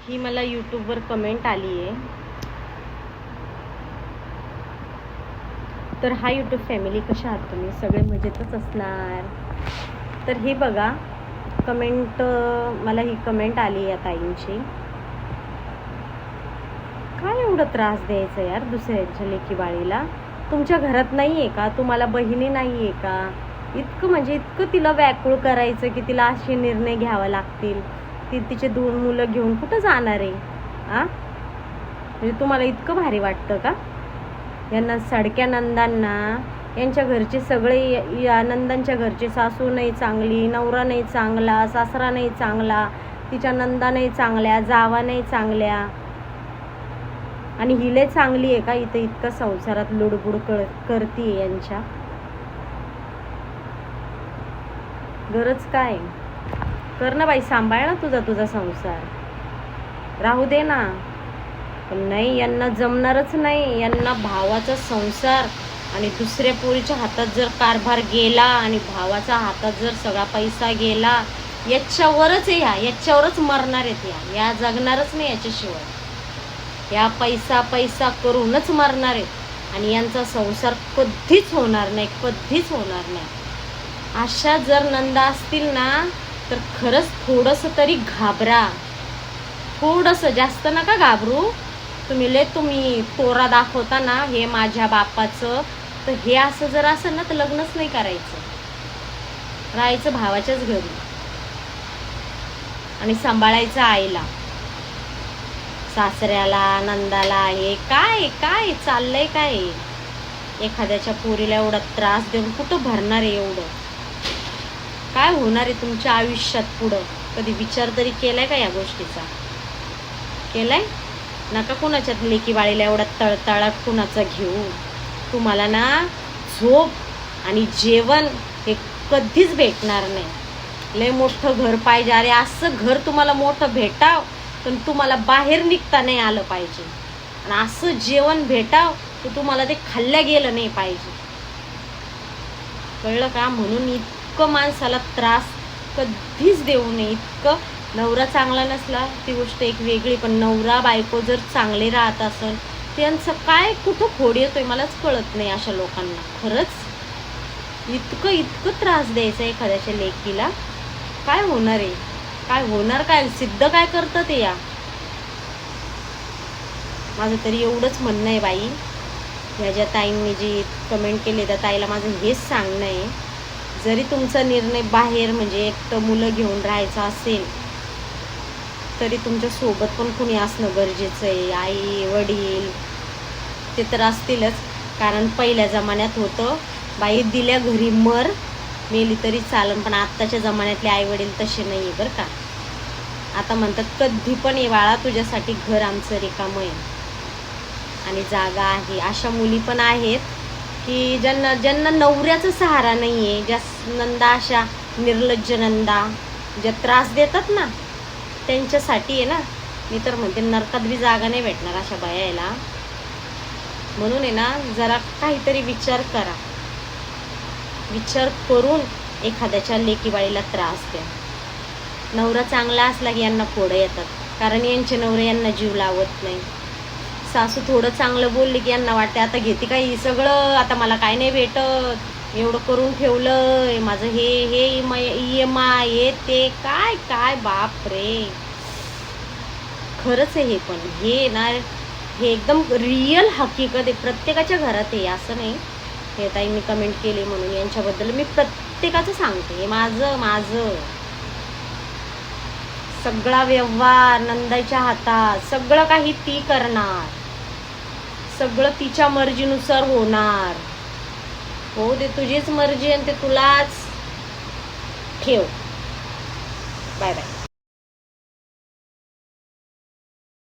ही मला यूट्यूबवर कमेंट आली आहे तर हा यूट्यूब फॅमिली कशा आहात तुम्ही? सगळे मजेतच असणार. तर हे बघा कमेंट मला ही कमेंट आली या ताईंची. काय एवढं त्रास द्यायचा यार दुसऱ्यांच्या लेकी बाळीला? तुमच्या घरात नाही आहे का? तुम्हाला बहिणी नाही आहे का? इतकं म्हणजे इतकं तिला व्याकुळ करायचं की तिला असे निर्णय घ्यावा लागतील. ती तिचे दोन मुलं घेऊन कुठं जाणार आहे? आ? म्हणजे तुम्हाला इतकं भारी वाटतं का? यांना सडक्या नंदांना यांच्या घरचे सगळे या नंदांच्या घरचे सासू नाही चांगली नवरा नाही चांगला सासरा नाही चांगला तिच्या नंदा नाही चांगल्या जावा नाही चांगल्या. आणि हिले चांगली आहे का इथं इतकं संसारात लुडबुड कर करते यांच्या? गरज काय? कर ना बाई सांभाळ ना तुझा तुझा संसार. राहू दे ना. पण नाही यांना जमणारच नाही. यांना भावाचा संसार आणि दुसऱ्या पोरीच्या हातात जर कारभार गेला आणि भावाचा हातात जर सगळा पैसा गेला याच्यावरच ह्या. याच्यावरच मरणार आहेत या या जगणारच नाही याच्याशिवाय. या पैसा पैसा करूनच मरणार आहेत. आणि यांचा संसार कधीच होणार नाही कधीच होणार नाही. अशा जर नंदा असतील ना तर खरंच थोडंसं तरी घाबरा. थोडंसं जास्त नका घाबरू. तुम्ही लय तुम्ही तोरा दाखवता ना हे माझ्या बापाचं तर हे असं जर असं ना तर लग्नच नाही करायचं. राहायचं भावाच्याच घरी. आणि सांभाळायचं आईला. सासऱ्याला नंदाला हे काय काय चाललंय काय? एखाद्याच्या पोरीला एवढा त्रास देऊन कुठं भरणार आहे एवढं? काय होणार आहे तुमच्या आयुष्यात पुढं? कधी विचार तरी केलाय का या गोष्टीचा? केलाय? नका कुणाच्यात लेकी बाळीला एवढा तळतळा कुणाचा घेऊ तुम्हाला ना झोप आणि जेवण हे कधीच भेटणार नाही. लय मोठं घर पाहिजे. अरे असं घर तुम्हाला मोठं भेटाव पण तुम्हाला बाहेर निघता नाही आलं पाहिजे. आणि असं जेवण भेटाव तर तुम्हाला ते खाल्लं गेलं नाही पाहिजे. कळलं का? म्हणून इतकं माणसाला त्रास कधीच देऊ नये. इतकं नवरा चांगला नसला ती गोष्ट एक वेगळी. पण नवरा बायको जर चांगले राहत असेल त्यांचं काय कुठं खोड येतोय मलाच कळत नाही अशा लोकांना. खरंच? इतकं इतकं त्रास द्यायचा एखाद्याच्या लेकीला. काय होणार आहे? काय होणार काय? सिद्ध काय करतं ते या? माझं तरी एवढंच म्हणणं आहे बाई. ह्या ज्या ताईंनी जी कमेंट केली त्या ताईला माझं हेच सांगणं आहे. जरी तुमचा निर्णय बाहेर म्हणजे एक तर मुलं घेऊन राहायचं असेल तरी तुमच्यासोबत पण कुणी असणं गरजेचं आहे. आई वडील ते तर असतीलच. कारण पहिल्या जमान्यात होतं बाई दिल्या घरी मर मेली तरी चालन पण आत्ताच्या जमान्यातले आई वडील तसे नाही आहे बरं का. आता म्हणतात कधी पण ये बाळा तुझ्यासाठी घर आमचं रिकामं आहे. आणि जागा आहे. अशा मुली पण आहेत की ज्यांना ज्यांना नवऱ्याचा सहारा नाही आहे ज्या नंदा अशा निर्लज्ज नंदा ज्या त्रास देतात ना त्यांच्यासाठी आहे ना मी तर म्हणते नरकात बी जागा नाही भेटणार अशा बायाला म्हणून आहे ना जरा काहीतरी विचार करा. विचार करून एखाद्याच्या लेकीबाळीला त्रास द्या. नवरा चांगला असला की यांना पुढे येतात कारण यांचे नवरे यांना जीव लावत नाही. सासू थोडं चांगलं बोलली की यांना वाटते आता घेते काही सगळं? आता मला काय नाही भेटत. एवढं करून ठेवलं माझं हे हे ई एम आय हे ते काय? काय बाप रे खरंच आहे हे पण. हे ना हे एकदम रिअल हकीकत आहे. प्रत्येकाच्या घरात आहे असं नाही. हे ताईंनी कमेंट केली म्हणून यांच्याबद्दल मी प्रत्येकाचं सांगते. हे माझं माझं. सगळा व्यवहार नंदाच्या हातात. सगळं काही ती करणार. सगळं तिच्या मर्जीनुसार होणार. हो दे तुझीच मर्जी आणि ते तुलाच ठेव. Bye bye